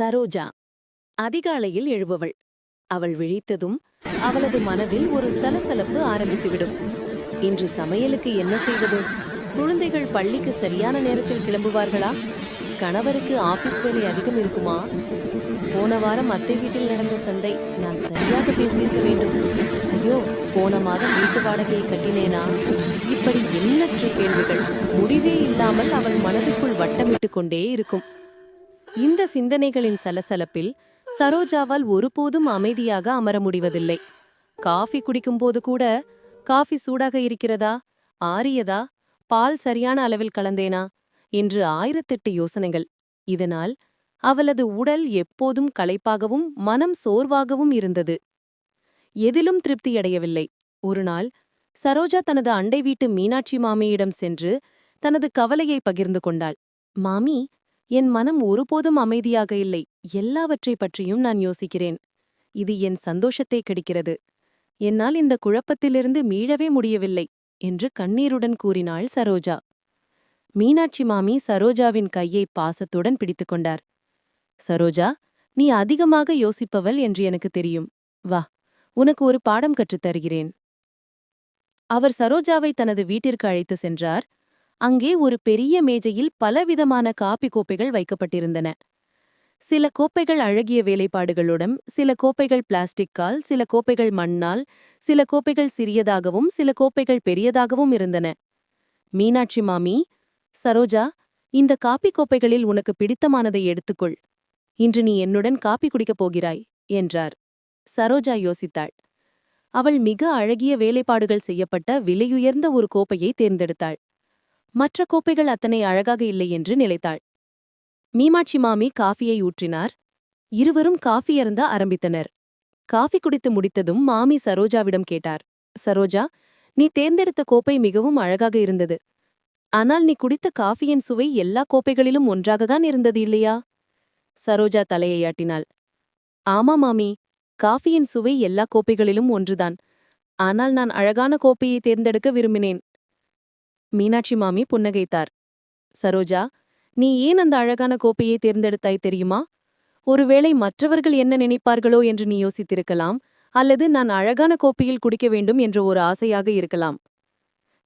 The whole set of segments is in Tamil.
சரோஜா. அதிகாலையில் எழுபவள். அவள் விழித்ததும் அவளது மனதில் ஒரு சலசலப்பு ஆரம்பித்துவிடும். இன்று சமையலுக்கு என்ன செய்வது? குழந்தைகள் பள்ளிக்கு சரியான நேரத்தில் கிளம்புவார்களா? கணவருக்கு ஆபீஸ் வேலை அதிகம் இருக்குமா? போன வாரம் அத்தை வீட்டில் நடந்த சந்தை நான் சரியாக பேசியிருக்க வேண்டும். ஐயோ போன மாதம் வீட்டு வாடகையை கட்டினேனா? இப்படி எண்ணற்ற கேள்விகள். முடிவே இல்லாமல் அவள் மனதுக்குள் வட்டமிட்டுக் கொண்டே இருக்கும். இந்த சிந்தனைகளின் சலசலப்பில் சரோஜாவால் ஒருபோதும் அமைதியாக அமர முடிவதில்லை. காஃபி குடிக்கும்போது கூட காஃபி சூடாக இருக்கிறதா? ஆறியதா? பால் சரியான அளவில் கலந்தேனா? என்று ஆயிரத்தெட்டு யோசனைகள். இதனால் அவளது உடல் எப்போதும் களைப்பாகவும் மனம் சோர்வாகவும் இருந்தது. எதிலும் திருப்தியடையவில்லை ஒருநாள் சரோஜா தனது அண்டை வீட்டு மீனாட்சி மாமியிடம் சென்று தனது கவலையை பகிர்ந்து கொண்டாள். மாமி என் மனம் ஒருபோதும் அமைதியாக இல்லை. எல்லாவற்றைப் பற்றியும் நான் யோசிக்கிறேன். இது என் சந்தோஷத்தை கெடுக்கிறது. என்னால் இந்த குழப்பத்திலிருந்து மீளவே முடியவில்லை என்று கண்ணீருடன் கூறினாள் சரோஜா. மீனாட்சி மாமி சரோஜாவின் கையை பாசத்துடன் பிடித்துக்கொண்டார் சரோஜா நீ அதிகமாக யோசிப்பவள் என்று எனக்கு தெரியும். வா உனக்கு ஒரு பாடம் கற்றுத் தருகிறேன். அவர் சரோஜாவை தனது வீட்டிற்கு அழைத்து சென்றார். அங்கே ஒரு பெரிய மேஜையில் பலவிதமான காப்பி கோப்பைகள் வைக்கப்பட்டிருந்தன. சில கோப்பைகள் அழகிய வேலைப்பாடுகளுடன் சில கோப்பைகள் பிளாஸ்டிக்கால் சில கோப்பைகள் மண்ணால் சில கோப்பைகள் சிறியதாகவும் சில கோப்பைகள் பெரியதாகவும் இருந்தன. மீனாட்சி மாமி சரோஜா இந்த காப்பி கோப்பைகளில் உனக்கு பிடித்தமானதை எடுத்துக்கொள். இன்று நீ என்னுடன் காப்பி குடிக்கப் போகிறாய் என்றார். சரோஜா யோசித்தாள். அவள் மிக அழகிய வேலைப்பாடுகள் செய்யப்பட்ட விலையுயர்ந்த ஒரு கோப்பையை தேர்ந்தெடுத்தாள். மற்ற கோப்பைகள் அத்தனை அழகாக இல்லை என்று நினைத்தாள். மீமாட்சி மாமி காஃபியை ஊற்றினார். இருவரும் காஃபி அருந்த ஆரம்பித்தனர். காஃபி குடித்து முடித்ததும் மாமி சரோஜாவிடம் கேட்டார். சரோஜா நீ தேர்ந்தெடுத்த கோப்பை மிகவும் அழகாக இருந்தது. ஆனால் நீ குடித்த காஃபியின் சுவை எல்லா கோப்பைகளிலும் ஒன்றாகத்தான் இருந்தது இல்லையா? சரோஜா தலையை ஆட்டினாள். ஆமா மாமி காஃபியின் சுவை எல்லா கோப்பைகளிலும் ஒன்றுதான். ஆனால் நான் அழகான கோப்பையை தேர்ந்தெடுக்க விரும்பினேன். மீனாட்சி மாமி புன்னகைத்தார். சரோஜா நீ ஏன் அந்த அழகான கோப்பையை தேர்ந்தெடுத்தாய் தெரியுமா? ஒருவேளை மற்றவர்கள் என்ன நினைப்பார்களோ என்று நீ யோசித்திருக்கலாம் அல்லது நான் அழகான கோப்பையில் குடிக்க வேண்டும் என்ற ஒரு ஆசையாக இருக்கலாம்.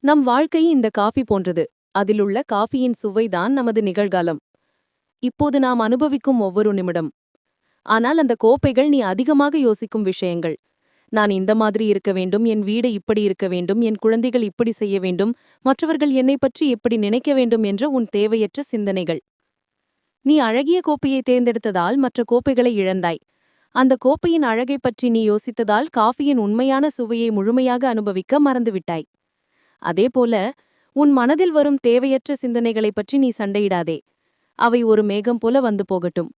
நம் வாழ்க்கை இந்த காஃபி போன்றது. அதிலுள்ள காஃபியின் சுவைதான் நமது நிகழ்காலம். இப்போது நாம் அனுபவிக்கும் ஒவ்வொரு நிமிடம். ஆனால் அந்த கோப்பைகள் நீ அதிகமாக யோசிக்கும் விஷயங்கள். நான் இந்த மாதிரி இருக்க வேண்டும் என் வீடு இப்படி இருக்க வேண்டும் என் குழந்தைகள் இப்படி செய்ய வேண்டும் மற்றவர்கள் என்னை பற்றி எப்படி நினைக்க வேண்டும் என்ற உன் தேவையற்ற சிந்தனைகள். நீ அழகிய கோப்பையை தேர்ந்தெடுத்ததால் மற்ற கோப்பைகளை இழந்தாய். அந்த கோப்பையின் அழகை பற்றி நீ யோசித்ததால் காஃபியின் உண்மையான சுவையை முழுமையாக அனுபவிக்க மறந்துவிட்டாய். அதேபோல உன் மனதில் வரும் தேவையற்ற சிந்தனைகளைப் பற்றி நீ சண்டையிடாதே. அவை ஒரு மேகம் போல வந்து போகட்டும்.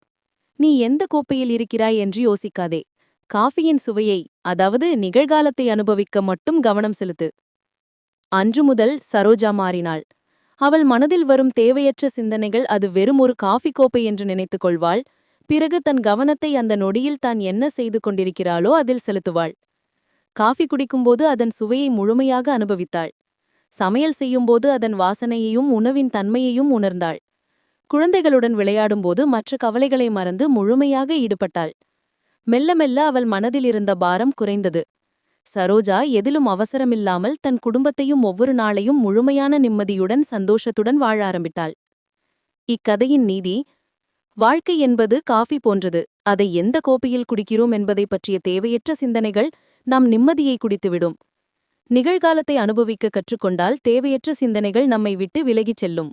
நீ எந்த கோப்பையில் இருக்கிறாய் என்று யோசிக்காதே. காஃபியின் சுவையை அதாவது நிகழ்காலத்தை அனுபவிக்க மட்டும் கவனம் செலுத்து. அன்று முதல் சரோஜா மாறினாள். அவள் மனதில் வரும் தேவையற்ற சிந்தனைகள் அது வெறும் ஒரு காஃபி கோப்பை என்று நினைத்துக் கொள்வாள். பிறகு தன் கவனத்தை அந்த நொடியில் தான் என்ன செய்து கொண்டிருக்கிறாளோ அதில் செலுத்துவாள். காஃபி குடிக்கும்போது அதன் சுவையை முழுமையாக அனுபவித்தாள். சமையல் செய்யும்போது அதன் வாசனையையும் உணவின் தன்மையையும் உணர்ந்தாள். குழந்தைகளுடன் விளையாடும்போது மற்ற கவலைகளை மறந்து முழுமையாக ஈடுபட்டாள். மெல்ல மெல்ல அவள் மனதில் இருந்த பாரம் குறைந்தது. சரோஜா எதிலும் அவசரமில்லாமல் தன் குடும்பத்தையும் ஒவ்வொரு நாளையும் முழுமையான நிம்மதியுடன் சந்தோஷத்துடன் வாழ ஆரம்பித்தாள். இக்கதையின் நீதி வாழ்க்கை என்பது காஃபி போன்றது. அதை எந்த கோப்பையில் குடிக்கிறோம் என்பதை பற்றிய தேவையற்ற சிந்தனைகள் நம் நிம்மதியை குடித்துவிடும். நிகழ்காலத்தை அனுபவிக்க கற்றுக்கொண்டால் தேவையற்ற சிந்தனைகள் நம்மை விட்டு விலகிச் செல்லும்.